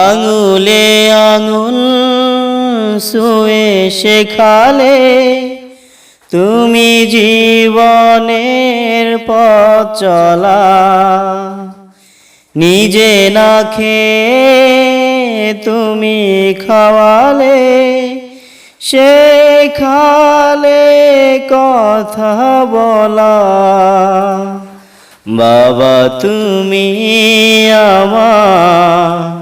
আঙুলে আঙুল শুয়ে শেখালে, তুমি জীবনের পথ চলা। নিজে না খেয়ে তুমি খাওয়ালে, শেখালে কথা বলা। বাবা তুমি আমার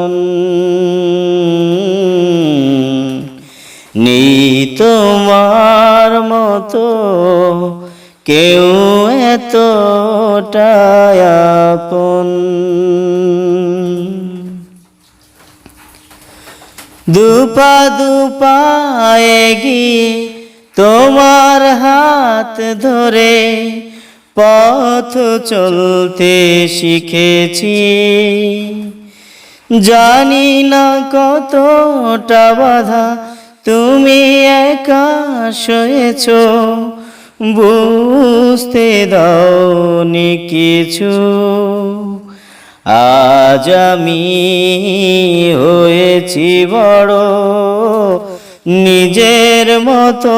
নেই তোমার মতো কেউ এতটাই আপন। দুপা দুপায়ে গিয়ে তোমার হাত ধরে পথ চলতে শিখেছি। জানি না কতটা বাধা তুমি একা সয়েছ বুঝতে দাওনি কিছু। আজ আমি হয়েছি বড়, নিজের মতো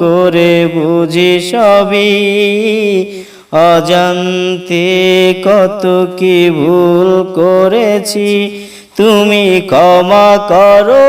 করে বুঝি সবই। অজান্তে কত কি ভুল করেছি, তুমি ক্ষমা করো।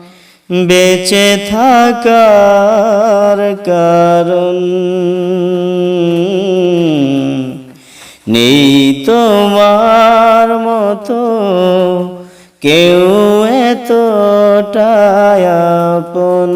বেঁচে থাকার কারণ নেই তোমার মতো কেউ এতটাই আপন।